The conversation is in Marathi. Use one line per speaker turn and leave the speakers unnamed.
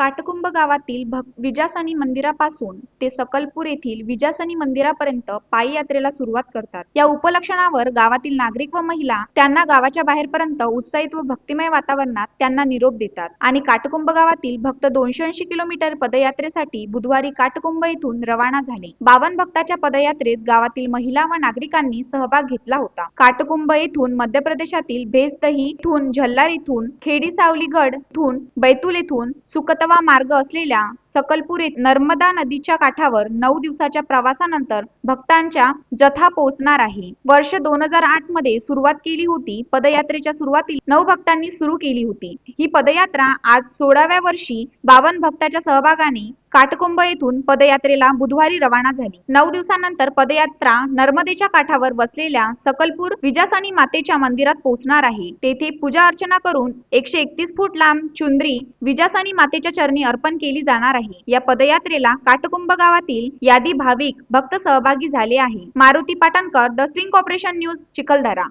काटकुंभ गावातील भक विजासनी मंदिरापासून ते सकलपूर येथील विजासनी मंदिरापर्यंत पायी यात्रेला सुरुवात करतात. या उपलक्षणावर गावातील नागरिक व महिला त्यांना गावाच्या बाहेरपर्यंत उत्साहित व भक्तिमय वातावरणात त्यांना निरोप देतात. आणि काटकुंभ गावातील भक्त दोनशे ऐंशी किलोमीटर पदयात्रेसाठी बुधवारी काटकुंभ येथून रवाना झाले. बावन भक्ताच्या पदयात्रेत गावातील महिला व नागरिकांनी सहभाग घेतला होता. काटकुंभ येथून मध्य प्रदेशातील भेसदही येथून झल्लार येथून खेडी सावलीगड येथून बैतूल येथून सुकतवा मार्ग असलेल्या सकलपूर येथे नर्मदा नदीच्या काठावर नऊ दिवसाच्या प्रवासानंतर भक्तांच्या जथा पोहोचणार आहे. वर्ष दोन हजार आठमध्ये सुरुवात केली होती. पदयात्रेच्या सुरुवातीला नऊ भक्तांनी सुरू केली होती. ही पदयात्रा आज सोळाव्या वर्षी बावन भक्ताच्या सहभागाने काटकुंब येथून पदयात्रेला बुधवारी रवाना झाली. नऊ दिवसानंतर पदयात्रा नर्मदेच्या काठावर वसलेल्या सकलपूर विजासणी मातेच्या मंदिरात पोहोचणार आहे. तेथे पूजा अर्चना करून एकशे एकतीस फूट लांब चुंदरी विजासणी मातेच्या चरणी अर्पण केली जाणार आहे. या पदयात्रेला काटकुंब गावातील यादी भाविक भक्त सहभागी झाले आहे. Maruti Patankar the string corporation news Chikhaldara.